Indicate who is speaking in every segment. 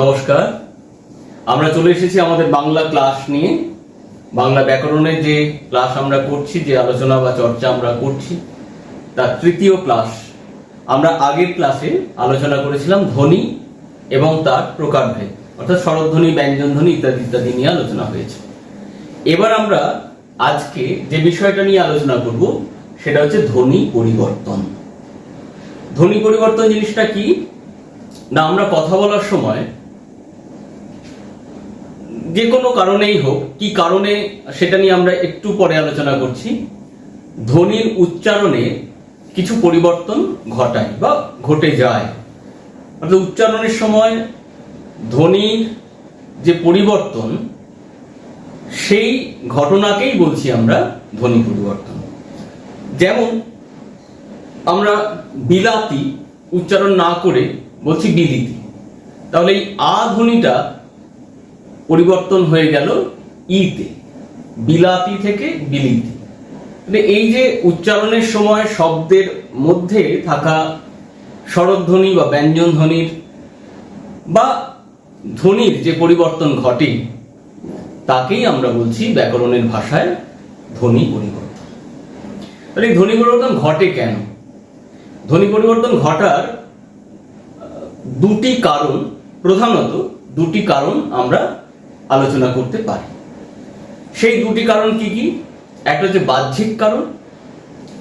Speaker 1: নমস্কার। আমরা চলে এসেছি আমাদের বাংলা ক্লাস নিয়ে। বাংলা ব্যাকরণের যে ক্লাস আমরা করছি, যে আলোচনা বা চর্চা আমরা করছি, তার তৃতীয় ক্লাস। আমরা আগের ক্লাসে আলোচনা করেছিলাম ধ্বনি এবং তার প্রকারভেদ অর্থাৎ স্বরধ্বনি, ব্যঞ্জনধ্বনি ইত্যাদি ইত্যাদি নিয়ে আলোচনা হয়েছে। এবার আমরা আজকে যে বিষয়টা নিয়ে আলোচনা করব, সেটা হচ্ছে ধ্বনি পরিবর্তন। ধ্বনি পরিবর্তন জিনিসটা কি? না, আমরা কথা বলার সময় যে কোনো কারণেই হোক, কি কারণে, সেটা নিয়ে আমরা একটু পরে আলোচনা করছি। ধ্বনির উচ্চারণে কিছু পরিবর্তন ঘটায় বা ঘটে যায়। অর্থাৎ উচ্চারণের সময় ধ্বনির যে পরিবর্তন, সেই ঘটনাকেই বলছি আমরা ধ্বনি পরিবর্তন। যেমন আমরা বিলাতি উচ্চারণ না করে বলছি বিলিতি। তাহলে এই আ ধ্বনিটা পরিবর্তন হয়ে গেল ইতে, বিলাতি থেকে বিলিতি। মানে এই যে উচ্চারণের সময় শব্দের মধ্যে থাকা স্বরধ্বনি বা ব্যঞ্জন ধ্বনির বা ধ্বনির যে পরিবর্তন ঘটে, তাকেই আমরা বলছি ব্যাকরণের ভাষায় ধ্বনি পরিবর্তন। তাহলে এই ধ্বনি পরিবর্তন ঘটে কেন? ধ্বনি পরিবর্তন ঘটার দুটি কারণ, প্রধানত দুটি কারণ আমরা আলোচনা করতে পারি। সেই দুটি কারণ কি কি? একটা হচ্ছে বাহ্যিক কারণ,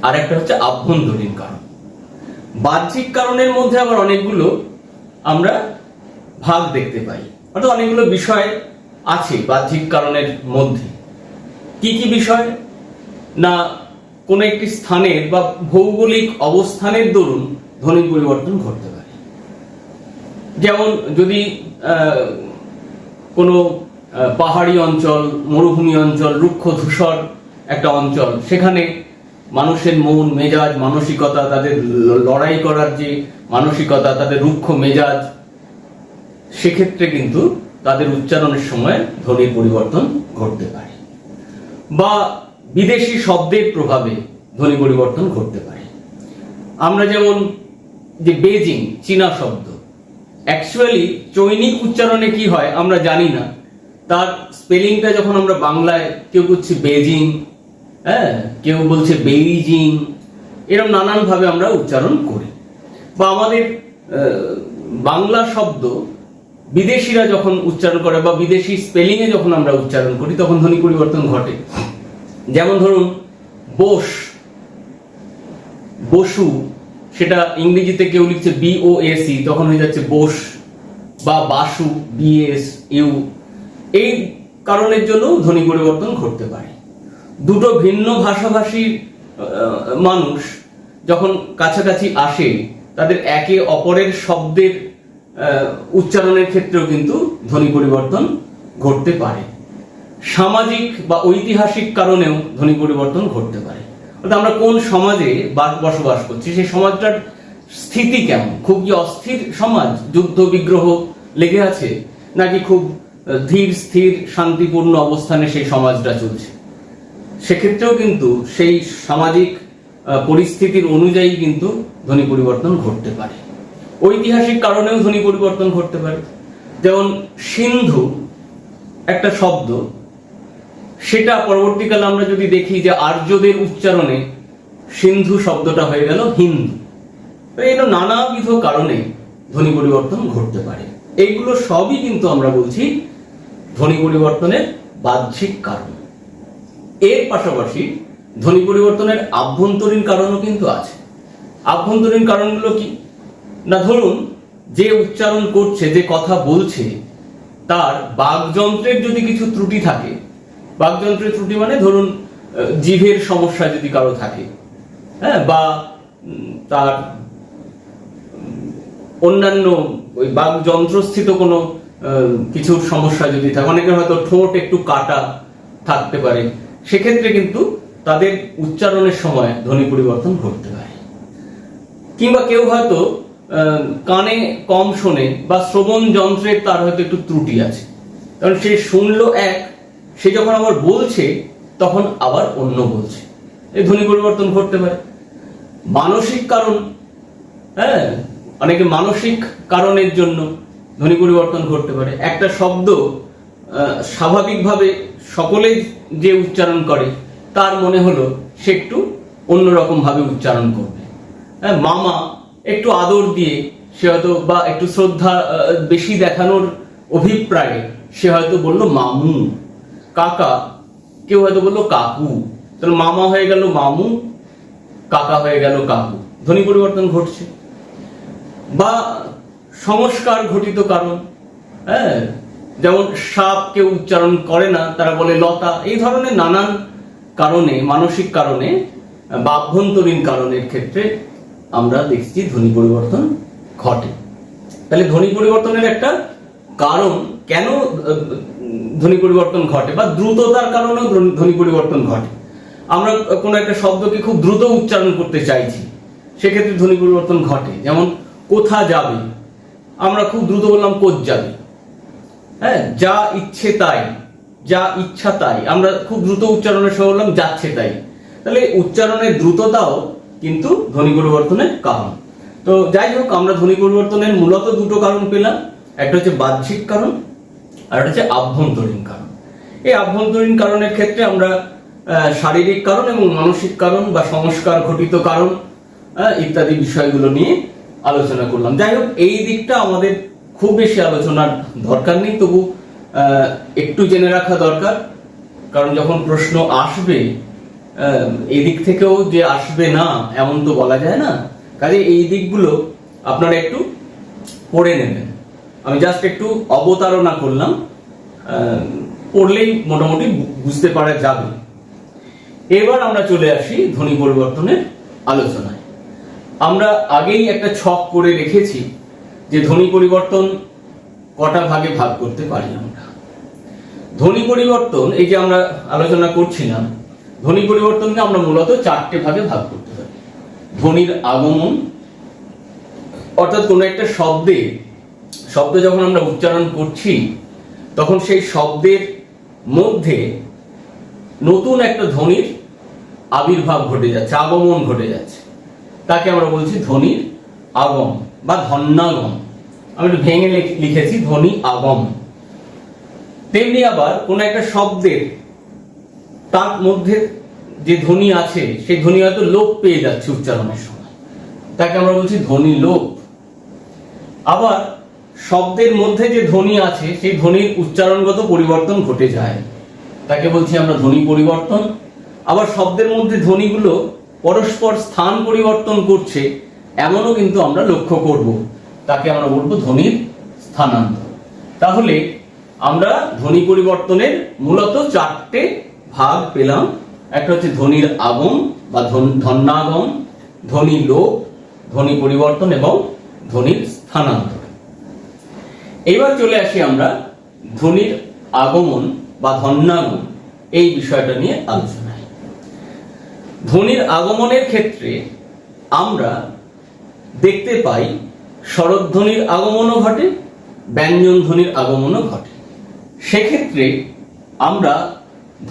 Speaker 1: আর একটা হচ্ছে আভ্যন্তরীণ কারণ। বাহ্যিক কারণের মধ্যে আবার অনেকগুলো আমরা ভাগ দেখতে পাই। অর্থাৎ অনেকগুলো বিষয় আছে বাহ্যিক কারণের মধ্যে। কি কি বিষয়? না, কোন একটি স্থানের বা ভৌগোলিক অবস্থানের দরুন ধ্বনির পরিবর্তন ঘটতে পারে। যেমন যদি কোনো পাহাড়ি অঞ্চল, মরুভূমি অঞ্চল, রুক্ষ ধূসর একটা অঞ্চল। সেখানে মানুষের মন, মেজাজ, মানসিকতা, তাদের লড়াই করার যে মানসিকতা, তাদের রুক্ষ মেজাজ, সেক্ষেত্রে কিন্তু তাদের উচ্চারণের সময় ধ্বনির পরিবর্তন ঘটতে পারে বা বিদেশি শব্দের প্রভাবে ধ্বনি পরিবর্তন ঘটতে পারে। আমরা যেমন যে বেজিং চীনা শব্দ অ্যাকচুয়ালি চৈনিক উচ্চারণে কি হয় আমরা জানি না। তার স্পেলিংটা যখন আমরা বাংলায় কেউ বলছে বেজিং হ্যাঁ কেউ বলছে বেইজিং এরকম নানানভাবে আমরা উচ্চারণ করি। বা আমাদের বাংলা শব্দ বিদেশিরা যখন উচ্চারণ করে বা বিদেশি স্পেলিংয়ে যখন আমরা উচ্চারণ করি, তখন ধ্বনি পরিবর্তন ঘটে। যেমন ধরুন, বোস, বসু, সেটা ইংরেজিতে কেউ লিখছে বি ও এস ই তখন হয়ে যাচ্ছে বোস বা বাসু বিএস ইউ এই কারণের জন্য ধ্বনি পরিবর্তন ঘটতে পারে। দুটো ভিন্ন ভাষাভাষী মানুষ যখন কাছাকাছি আসে, তাদের একে অপরের শব্দের উচ্চারণের ক্ষেত্রেও কিন্তু ধ্বনি পরিবর্তন ঘটতে পারে। সামাজিক বা ঐতিহাসিক কারণেও ধ্বনি পরিবর্তন ঘটতে পারে। অর্থাৎ আমরা কোন সমাজে বসবাস করছি, সেই সমাজটার স্থিতি কেমন? খুব কি অস্থির সমাজ? যুদ্ধ, বিগ্রহ লেগে আছে? নাকি খুব ধীর, স্থির, শান্তিপূর্ণ অবস্থানে সেই সমাজটা চলছে। সেক্ষেত্রেও কিন্তু সেই সামাজিক পরিস্থিতির অনুযায়ী কিন্তু ধ্বনি পরিবর্তন ঘটতে পারে। ঐতিহাসিক কারণেও ধ্বনি পরিবর্তন ঘটতে পারে। যেমন সিন্ধু একটা শব্দ, সেটা পরবর্তীকালে আমরা যদি দেখি যে আর্যদের উচ্চারণে সিন্ধু শব্দটা হয়ে গেল হিন্দু। এটা নানাবিধ কারণে ধ্বনি পরিবর্তন ঘটতে পারে। এইগুলো সবই কিন্তু আমরা বলছি ধ্বনি পরিবর্তনের বাহ্যিক কারণ। এর পাশাপাশি ধ্বনি পরিবর্তনের আভ্যন্তরীণ কারণও কিন্তু আছে। আভ্যন্তরীণ কারণগুলো কি? না, ধরুন যে উচ্চারণ করছে, যে কথা বলছে, তার বাকযন্ত্রের যদি কিছু ত্রুটি থাকে, বাকযন্ত্রের ত্রুটি মানে ধরুন জিভের সমস্যা যদি কারও থাকে হ্যাঁ বা তার অন্যান্য ওই বাক যন্ত্রস্থিত কোনো কিছুর সমস্যা যদি থাকে, অনেকের হয়তো ঠোঁট একটু কাটা থাকতে পারে। সেক্ষেত্রে কিন্তু তাদের উচ্চারণের সময় ধ্বনি পরিবর্তন ঘটতে পারে কিংবা কেউ হয়তো কানে কম শোনে বা শ্রবণ যন্ত্রের তার হয়তো একটু ত্রুটি আছে। কারণ সে শুনলো এক, সে যখন আবার বলছে, তখন আবার অন্য বলছে। এই ধ্বনি পরিবর্তন ঘটতে পারে। মানসিক কারণ হ্যাঁ অনেকে মানসিক কারণের জন্য ধ্বনি পরিবর্তন ঘটতে পারে। একটা শব্দ স্বাভাবিকভাবে সকলে যে উচ্চারণ করে তার মনে হলো সে একটু অন্যরকম ভাবে উচ্চারণ করবে। হ্যাঁ, মামা একটু আদর দিয়ে সে হয়তো বা একটু শ্রদ্ধা বেশি দেখানোর অভিপ্রায়ে সে হয়তো বলল মামু। কাকা কেউ হয়তো বলল কাকু। তাহলে মামা হয়ে গেল মামু কাকা হয়ে গেল কাকু। ধ্বনি পরিবর্তন ঘটছে। বা সংস্কার ঘটিত কারণ হ্যাঁ? যেমন সাপ কেউ উচ্চারণ করে না, তারা বলে লতা, এই ধরনের নানান কারণে, মানসিক কারণে, বা আভ্যন্তরীণ কারণের ক্ষেত্রে আমরা দেখছি ধ্বনি পরিবর্তন ঘটে। তাহলে ধ্বনি পরিবর্তনের একটা কারণ কেন ধ্বনি পরিবর্তন ঘটে, বা দ্রুততার কারণেও ধ্বনি- পরিবর্তন ঘটে? আমরা কোনো একটা শব্দকে খুব দ্রুত উচ্চারণ করতে চাইছি, সেক্ষেত্রে ধ্বনি পরিবর্তন ঘটে। যেমন, কোথা যাবে? আমরা খুব দ্রুত বললাম কোথ যাবে। হ্যাঁ যা ইচ্ছে তাই, যা ইচ্ছা তাই। আমরা খুব দ্রুত উচ্চারণের সময় বললাম যাচ্ছে তাই। তাহলে উচ্চারণের দ্রুততাও কিন্তু ধ্বনি পরিবর্তনের কারণ। তো যাই হোক, আমরা ধ্বনি পরিবর্তনের মূলত দুটো কারণ পেলাম। একটা হচ্ছে বাহ্যিক কারণ, আর একটা হচ্ছে আভ্যন্তরীণ কারণ। এই আভ্যন্তরীণ কারণের ক্ষেত্রে আমরা শারীরিক কারণ এবং মানসিক কারণ বা সংস্কার ঘটিত কারণ ইত্যাদি বিষয়গুলো নিয়ে আলোচনা করলাম। যাই হোক, এই দিকটা আমাদের খুব বেশি আলোচনার দরকার নেই, তবু একটু জেনে রাখা দরকার। কারণ যখন প্রশ্ন আসবে এদিক থেকেও যে আসবে না, এমন তো বলা যায় না। কাজে এই দিকগুলো আপনারা একটু পড়ে নেবেন। আমি জাস্ট একটু অবতারণা করলাম পড়লেই মোটামুটি বুঝতে পারা যাবে। এবার আমরা চলে আসি ধ্বনি পরিবর্তনের আলোচনায়। আমরা আগেই একটা ছক করে রেখেছি যে ধ্বনি পরিবর্তন কটা ভাগে ভাগ করতে পারি আমরা। ধ্বনি পরিবর্তন, এই যে আমরা আলোচনা করছিলাম, ধ্বনি পরিবর্তনকে আমরা মূলত চারটে ভাগে ভাগ করতে পারি। ধ্বনির আগমন, অর্থাৎ কোনো একটা শব্দে, শব্দ যখন আমরা উচ্চারণ করছি, তখন সেই শব্দের মধ্যে নতুন একটা ধ্বনির আবির্ভাব ঘটে যাচ্ছে, আগমন ঘটে যাচ্ছে। তাকে আমরা বলছি ধ্বনির আগম বা ধন্যাগম। আমি একটু ভেঙে লিখেছি ধ্বনি আগম। তেমনি আবার কোন একটা শব্দের তার মধ্যে যে ধ্বনি আছে, সেই ধ্বনি হয়তো লোপ পেয়ে যাচ্ছে উচ্চারণের সময়। তাকে আমরা বলছি ধ্বনি লোপ। আবার শব্দের মধ্যে যে ধ্বনি আছে, সেই ধ্বনির উচ্চারণগত পরিবর্তন ঘটে যায়। তাকে বলছি আমরা ধ্বনি পরিবর্তন। আবার শব্দের মধ্যে ধ্বনিগুলো পরস্পর স্থান পরিবর্তন করছে, এমনও কিন্তু আমরা লক্ষ্য করব। তাকে আমরা বলব ধ্বনির স্থানান্তর। তাহলে আমরা ধ্বনি পরিবর্তনের মূলত চারটে ভাগ পেলাম। একটা হচ্ছে ধ্বনির আগম বা ধন্যাগম, ধ্বনি লোপ, ধ্বনি পরিবর্তন এবং ধ্বনির স্থানান্তর। এবার চলে আসি আমরা ধ্বনির আগমন বা ধন্যাগম এই বিষয়টা নিয়ে আলোচনায় ধ্বনির আগমনের ক্ষেত্রে আমরা দেখতে পাই স্বরধ্বনির আগমনও ঘটে, ব্যঞ্জন ধ্বনির আগমনও ঘটে। সেক্ষেত্রে আমরা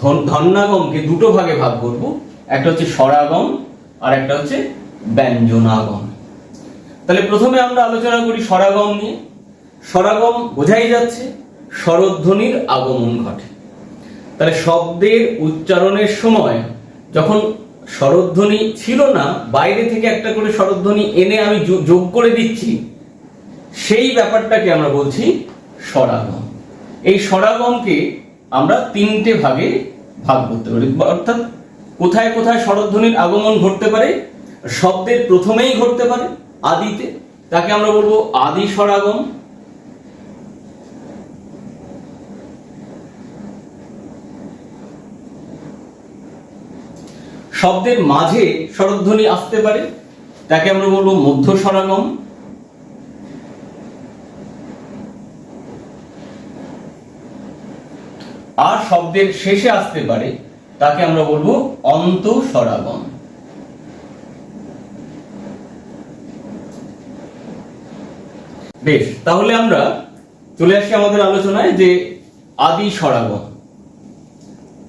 Speaker 1: ধন- ধন্যাগমকে দুটো ভাগে ভাগ করব, একটা হচ্ছে স্বরাগম আর একটা হচ্ছে ব্যঞ্জনাগম। তাহলে প্রথমে আমরা আলোচনা করি স্বরাগম নিয়ে। স্বরাগম বোঝাই যাচ্ছে স্বরধ্বনির আগমন ঘটে। তাহলে শব্দের উচ্চারণের সময় যখন স্বরধ্বনি ছিল না, বাইরে থেকে একটা করে স্বরধ্বনি এনে আমি যোগ করে দিচ্ছি। সেই ব্যাপারটাকে আমরা বলছি স্বরাগম। এই স্বরাগমকে আমরা তিনটে ভাগে ভাগ করতে পারি। অর্থাৎ কোথায় কোথায় স্বরধ্বনির আগমন ঘটতে পারে, শব্দের প্রথমেই ঘটতে পারে, আদিতে। তাকে আমরা বলব আদি স্বরাগম। শব্দের মাঝে স্বরধ্বনি আসতে পারে, তাকে আমরা বলব মধ্য স্বরাগম। আর শব্দের শেষে আসতে পারে, তাকে আমরা বলব অন্ত স্বরাগম। বেশ, তাহলে আমরা চলে আসি আমাদের আলোচনায় যে আদি স্বরাগম।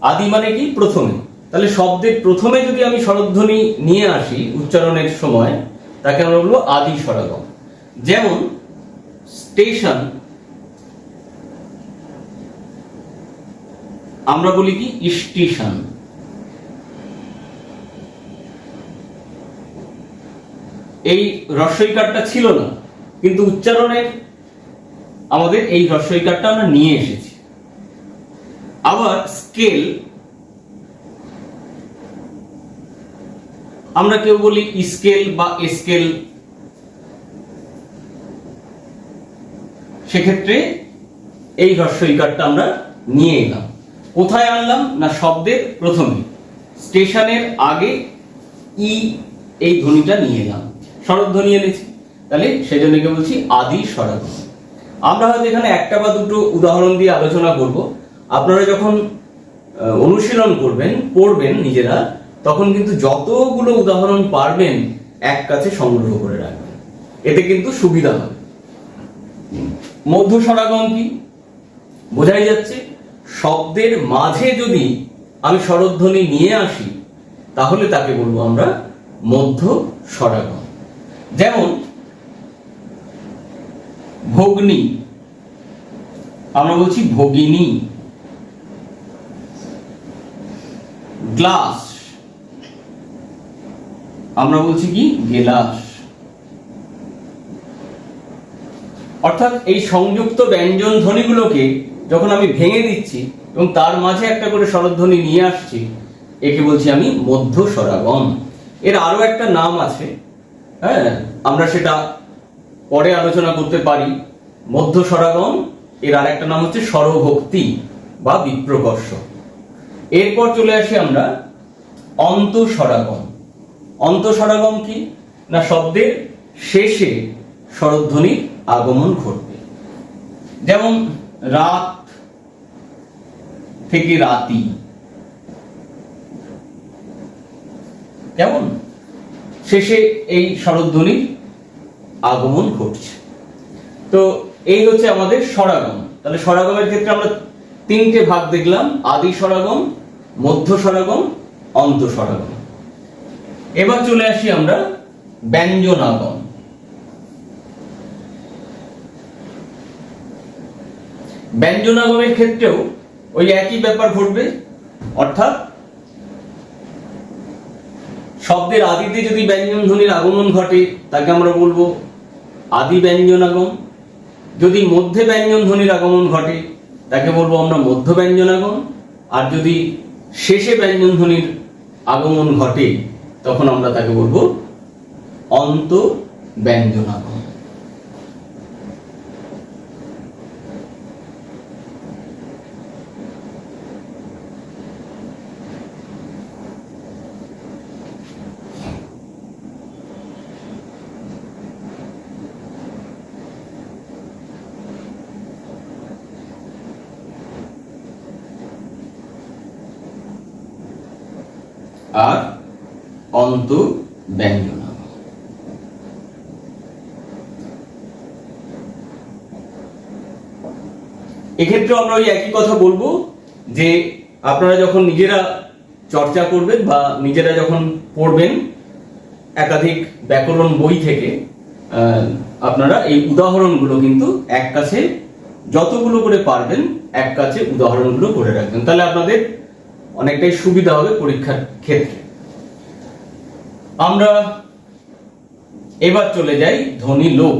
Speaker 1: আদি মানে কি? প্রথমে। তাহলে শব্দের প্রথমে যদি আমি স্বরধ্বনি নিয়ে আসি উচ্চারণের সময়, তাকে আমরা বলব আদি স্বরাগম। যেমন, স্টেশন, আমরা বলি কি? স্টেশন। এই রস্বইকারটা ছিল না, কিন্তু উচ্চারণের আমাদের এই রসৈকারটা আমরা নিয়ে এসেছি। আবার স্কেল আমরা কেউ বলি স্কেল বা স্কেল। সেক্ষেত্রে এই হ্রস্বইকারটা আমরা নিয়ে এলাম। কোথায় আনলাম না শব্দের? প্রথমে স্টেশনের আগে ই এই ধ্বনিটা নিয়ে এলাম। স্বরধ্বনি এনেছি। তাহলে সেই জন্য বলছি আদি স্বরাগম আমরা হয়তো এখানে একটা বা দুটো উদাহরণ দিয়ে আলোচনা করব। আপনারা যখন অনুশীলন করবেন, পড়বেন নিজেরা তখন কিন্তু যতগুলো উদাহরণ পারবেন এক কাছে সংগ্রহ করে রাখবেন। এতে কিন্তু সুবিধা হবে। মধ্য স্বরাগম কি? বোঝাই যাচ্ছে, শব্দের মাঝে যদি আমি স্বরধ্বনি নিয়ে আসি, তাহলে তাকে বলব আমরা মধ্য স্বরাগম যেমন, ভগ্নী, আমরা বলছি ভগিনী। গ্লাস আমরা বলছি কি? গেলাস। অর্থাৎ এই সংযুক্ত ব্যঞ্জন ধ্বনিগুলোকে যখন আমি ভেঙে দিচ্ছি এবং তার মাঝে একটা করে স্বরধ্বনি নিয়ে আসছি, একে বলছি আমি মধ্য স্বরাগম এর আরও একটা নাম আছে হ্যাঁ? আমরা সেটা পরে আলোচনা করতে পারি। মধ্য স্বরাগম এর আরেকটা নাম হচ্ছে স্বরভক্তি বা বিপ্রকর্ষ। এরপর চলে আসি আমরা অন্ত স্বরাগম অন্ত স্বরাগম কি? না শব্দের শেষে স্বরধ্বনির আগমন ঘটবে। যেমন রাত থেকে রাতি। কেমন? শেষে এই স্বরধ্বনির আগমন ঘটছে। তো এই হচ্ছে আমাদের স্বরাগম। তাহলে স্বরাগমের ক্ষেত্রে আমরা তিনটে ভাগ দেখলাম। আদি স্বরাগম, মধ্য স্বরাগম, অন্ত স্বরাগম। এবার চলে আসি আমরা ব্যঞ্জনাগম ব্যঞ্জনাগমের ক্ষেত্রেও ওই একই ব্যাপার ঘটবে, অর্থাৎ শব্দের আদিতে যদি ব্যঞ্জন ধ্বনির আগমন ঘটে, তাকে আমরা বলব আদি ব্যঞ্জনাগম। যদি মধ্যে ব্যঞ্জন ধ্বনির আগমন ঘটে, তাকে বলব আমরা মধ্য ব্যঞ্জনাগম। আর যদি শেষে ব্যঞ্জন ধ্বনির আগমন ঘটে তখন আমরা তাকে বলব অন্ত ব্যঞ্জনাগম আর অন্ত ব্যঞ্জনাগম এক্ষেত্রে আমরা ওই একই কথা বলব যে আপনারা যখন নিজেরা চর্চা করবেন বা নিজেরা যখন পড়বেন একাধিক ব্যাকরণ বই থেকে আপনারা এই উদাহরণগুলো কিন্তু এক কাছে যতগুলো করে পারবেন, এক কাছে উদাহরণগুলো করে রাখবেন। তাহলে আপনাদের অনেকটাই সুবিধা হবে পরীক্ষার ক্ষেত্রে। আমরা এবার চলে যাই ধনী লোপ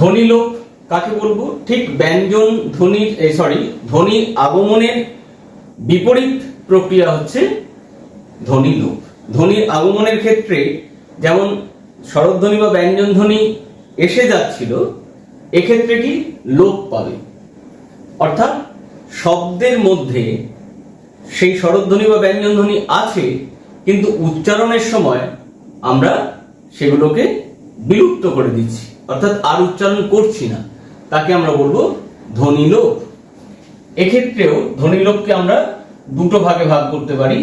Speaker 1: ধনী লোপ কাকে বলব? ঠিক ব্যঞ্জন ধ্বনির সরি ধ্বনি আগমনের বিপরীত প্রক্রিয়া হচ্ছে ধ্বনি লোপ। ধ্বনির আগমনের ক্ষেত্রে যেমন স্বরধ্বনি বা ব্যঞ্জন ধ্বনি এসে যাচ্ছিল, এক্ষেত্রে কি লোপ পাবে? অর্থাৎ শব্দের মধ্যে সেই স্বরধ্বনি বা ব্যঞ্জনধ্বনি আছে, কিন্তু উচ্চারণের সময় আমরা সেগুলোকে বিলুপ্ত করে দিচ্ছি। অর্থাৎ আর উচ্চারণ করছি না। তাকে আমরা বলব ধনী লোক। এক্ষেত্রেও ধ্বনিলোপকে আমরা দুটো ভাগে ভাগ করতে পারি।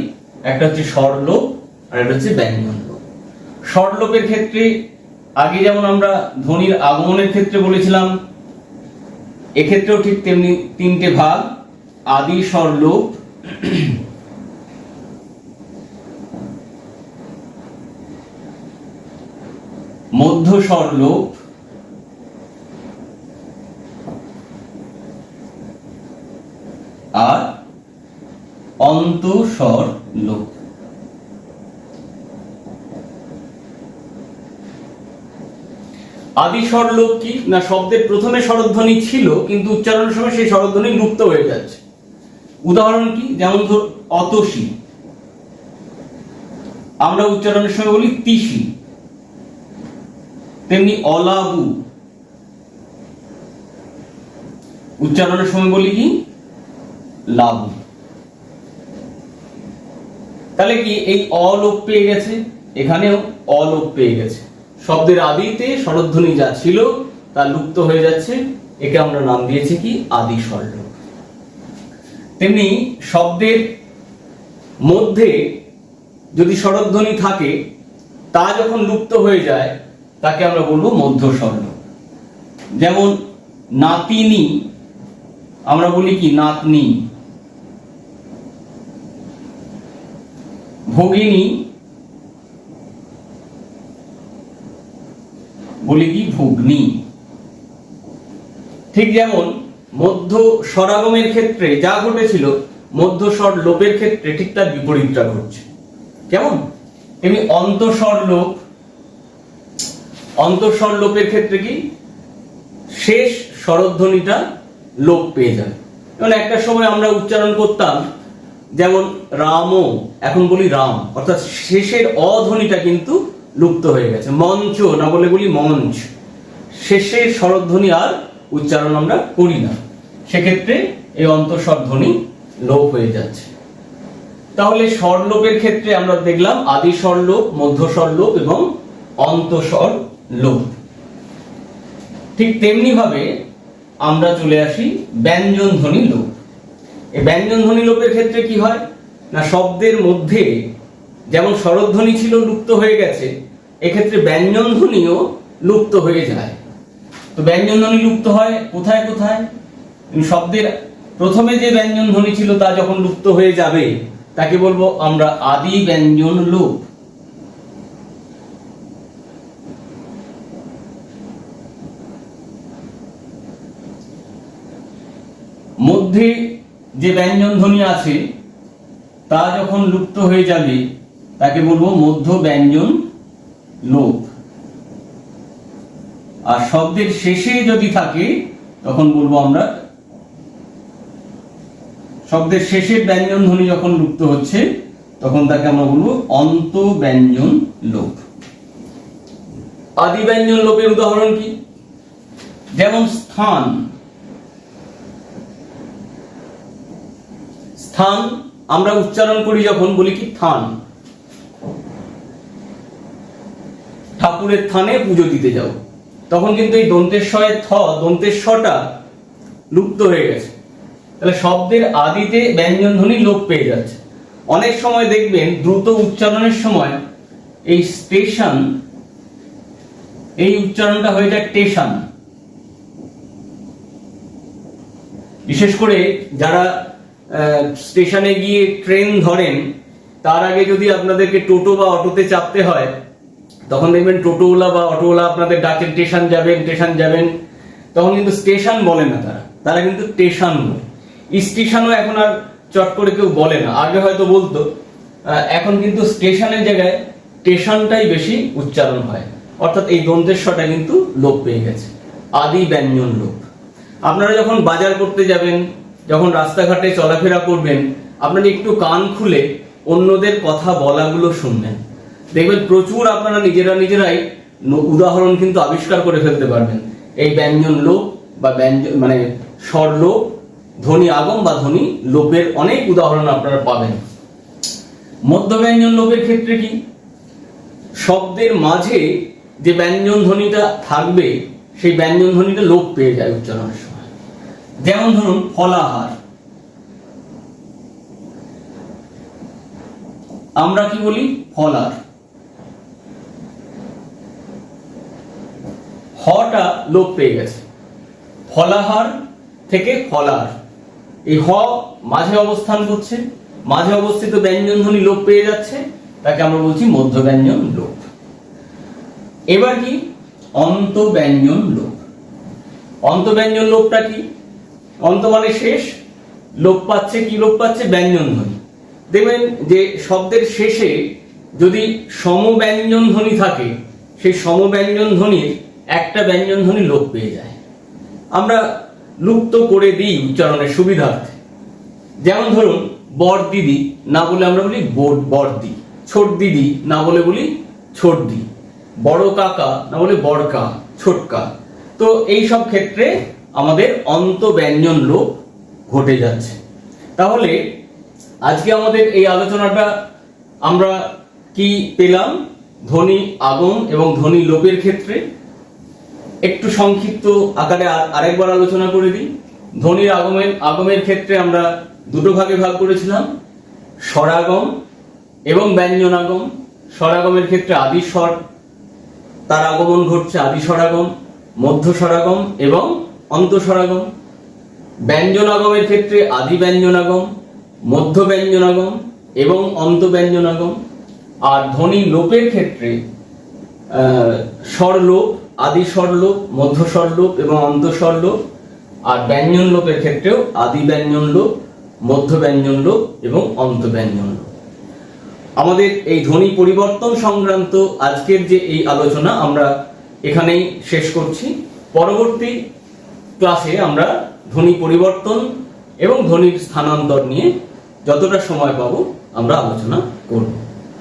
Speaker 1: একটা হচ্ছে স্বরলোপ আর একটা হচ্ছে ব্যঞ্জন লোপ স্বরলোপের ক্ষেত্রে আগে যেমন আমরা ধ্বনির আগমনের ক্ষেত্রে বলেছিলাম, এক্ষেত্রেও ঠিক তেমনি তিনটে ভাগ, আদি স্বরলোপ মধ্য স্বর লোক। আদি স্বরলোক কি? না, শব্দের প্রথমে স্বরধ্বনি ছিল, কিন্তু উচ্চারণের সময় সেই স্বরধ্বনি লুপ্ত হয়ে যাচ্ছে। উদাহরণ কি? যেমন ধর, অতসী। আমরা উচ্চারণের সময় বলি তিসি। তেমনি অলাবু। উচ্চারণের সময় বলি কি? লাবু। তাহলে কি এই অলোপ পেয়ে গেছে? এখানেও অলোপ পেয়ে গেছে। শব্দের আদিতে স্বরধ্বনি যা ছিল, তা লুপ্ত হয়ে যাচ্ছে। একে আমরা নাম দিয়েছি কি? আদি স্বর্ণ তেমনি শব্দের মধ্যে যদি স্বরধ্বনি থাকে, তা যখন লুপ্ত হয়ে যায়, তাকে আমরা বলব মধ্য স্বর্ণ যেমন নাতিনি, আমরা বলি কি নাতনি। ভগিনী বলি কি ভগ্নি? ঠিক যেমন মধ্য স্বরাগমের ক্ষেত্রে যা ঘটেছিল, মধ্য স্বর লোপের ক্ষেত্রে ঠিক তার বিপরীতটা ঘটছে। কেমন? তেমনি অন্তঃস্বর লোপ অন্তঃস্বর লোপের ক্ষেত্রে কি? শেষ স্বরধ্বনিটা লোপ পেয়ে যায়। যেমন একটা সময় আমরা উচ্চারণ করতাম যেমন রামও, এখন বলি রাম, অর্থাৎ শেষের অধ্বনিটা কিন্তু লুপ্ত হয়ে গেছে। মঞ্চ, না বলে বলি মঞ্চ। শেষের স্বরধ্বনি আর উচ্চারণ আমরা করি না। সেক্ষেত্রে এই অন্তঃস্বর ধ্বনি লোপ হয়ে যাচ্ছে। তাহলে স্বরলোপের ক্ষেত্রে আমরা দেখলাম আদি স্বরলোপ, মধ্য স্বরলোপ এবং অন্তঃস্বর লোপ ঠিক তেমনি ভাবে আমরা চলে আসি ব্যঞ্জন ধ্বনি লোপ। এই ব্যঞ্জন ধ্বনি লোপের ক্ষেত্রে কি হয়? না, শব্দের মধ্যে যেমন স্বরধ্বনি ছিল লুপ্ত হয়ে গেছে, এক্ষেত্রে ব্যঞ্জন ধ্বনিও লুপ্ত হয়ে যায়। তো ব্যঞ্জন ধ্বনি লুপ্ত হয় কোথায় কোথায়? শব্দের প্রথমে যে ব্যঞ্জন ধ্বনি ছিল তা যখন লুপ্ত হয়ে যাবে, তাকে বলব আমরা আদি ব্যঞ্জন লোপ। মধ্যে যে ব্যঞ্জন ধ্বনি আছে, তা যখন লুপ্ত হয়ে যাবে, তাকে বলব মধ্য ব্যঞ্জন লোপ। আর শব্দের শেষে যদি থাকে, তখন বলব আমরা শব্দের শেষের ব্যঞ্জন ধ্বনি যখন লুপ্ত হচ্ছে, তখন তাকে আমরা বলব অন্ত ব্যঞ্জন লোপ। আদি ব্যঞ্জন লোপের উদাহরণ কি? যেমন স্থান। স্থান আমরা উচ্চারণ করি যখন, বলি কি থান। ঠাকুরের থানে পুজো দিতে যাও। তখন কিন্তু এই দন্তেশ্বরের থ, দন্তেশ্বরটা লুপ্ত হয়ে গেছে। তাহলে শব্দের আদিতে ব্যঞ্জন ধ্বনি লোপ পেয়ে যাচ্ছে। অনেক সময় দেখবেন, দ্রুত উচ্চারণের সময় এই স্টেশন, এই উচ্চারণটা হয়ে যায় টেশন। বিশেষ করে যারা স্টেশনে গিয়ে ট্রেন ধরেন, তার আগে যদি আপনাদেরকে টোটো বা অটোতে চাপতে হয়, তখন দেখবেন টোটোওয়ালা বা অটোওয়ালা আপনাদের ডাকে, স্টেশন যাবেন স্টেশন যাবেন। তখন কিন্তু স্টেশন বলে না তারা তারা কিন্তু স্টেশন বলে। স্টেশনও এখন আর চট করে কেউ বলে না। আগে হয়তো বলতো এখন কিন্তু স্টেশনের জায়গায় স্টেশনটাই বেশি উচ্চারণ হয়। অর্থাৎ এই দন্তেশ্বরটা কিন্তু লোপ পেয়ে গেছে। আদি ব্যঞ্জন লোপ। আপনারা যখন বাজার করতে যাবেন যখন রাস্তাঘাটে চলাফেরা করবেন, আপনারা একটু কান খুলে অন্যদের কথা বলাগুলো শুনবেন। দেখবেন প্রচুর আপনারা নিজেরা নিজেরাই উদাহরণ কিন্তু আবিষ্কার করে ফেলতে পারবেন। এই ব্যঞ্জন লোপ বা ব্যঞ্জন মানে স্বর লোপ, ধ্বনি আগম বা ধ্বনি লোপের অনেক উদাহরণ আপনারা পাবেন। মধ্য ব্যঞ্জন লোপের ক্ষেত্রে কি? শব্দের মাঝে যে ব্যঞ্জন ধ্বনিটা থাকবে, সেই ব্যঞ্জন ধ্বনিটা লোপ পেয়ে যায় উচ্চারণের সময়। যেমন ধরুন ফলাহার আমরা কি বলি? ফলার। হটা লোপ পেয়ে গেছে। ফলাহার থেকে ফলার এই হ মাঝে অবস্থান করছে, মাঝে অবস্থিত ব্যঞ্জন ধ্বনি লোপ পেয়ে যাচ্ছে, তাকে আমরা বলছি মধ্য ব্যঞ্জন লোপ। এবার কি? অন্ত ব্যঞ্জন লোপ। অন্ত ব্যঞ্জন লোপটা কি? অন্ত মানে শেষ, লোপ পাচ্ছে, কি লোপ পাচ্ছে? ব্যঞ্জন ধ্বনি দেখবেন যে শব্দের শেষে যদি সমব্যঞ্জন ধ্বনি থাকে, সেই সমব্যঞ্জন ধ্বনির একটা ব্যঞ্জন ধ্বনি লোপ পেয়ে যায়। আমরা লুপ্ত করে দিই উচ্চারণের সুবিধার্থে। যেমন ধরুন, বর দিদি, না বলে আমরা বলি বর- বর্দি ছোট দিদি, না বলে বলি ছোট দি। বড় কাকা, না বলে বড়কা, ছোটকা। তো এই সব ক্ষেত্রে আমাদের অন্ত ব্যঞ্জন লোপ ঘটে যাচ্ছে। তাহলে আজকে আমাদের এই আলোচনাটা আমরা কি পেলাম? ধ্বনি আগম এবং ধ্বনি লোপের ক্ষেত্রে। একটু সংক্ষিপ্ত আকারে আরেকবার আলোচনা করে দিই। ধ্বনির আগমের আগমের ক্ষেত্রে আমরা দুটো ভাগে ভাগ করেছিলাম। স্বরাগম এবং ব্যঞ্জনাগম। স্বরাগমের ক্ষেত্রে আদি স্বর। তার আগমন ঘটছে আদি স্বরাগম, মধ্য স্বরাগম এবং অন্ত স্বরাগম ব্যঞ্জনাগমের ক্ষেত্রে আদি ব্যঞ্জনাগম মধ্য ব্যঞ্জনাগম এবং অন্ত ব্যঞ্জনাগম আর ধ্বনি লোপের ক্ষেত্রে স্বরলোপ আদি স্বরলোপ মধ্য স্বরলোপ এবং অন্ত স্বরলোপ আর ব্যঞ্জন লোপের ক্ষেত্রেও আদি ব্যঞ্জন লোপ মধ্য ব্যঞ্জন লোপ এবং অন্ত ব্যঞ্জন লোপ আমাদের এই ধ্বনি পরিবর্তন সংক্রান্ত আজকের যে এই আলোচনা আমরা এখানেই শেষ করছি। পরবর্তী ক্লাসে আমরা ধ্বনি পরিবর্তন এবং ধ্বনির স্থানান্তর নিয়ে যতটা সময় পাব আমরা আলোচনা করব।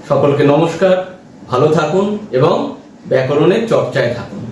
Speaker 1: সকলকে নমস্কার, ভালো থাকুন এবং ব্যাকরণের চর্চায় থাকুন।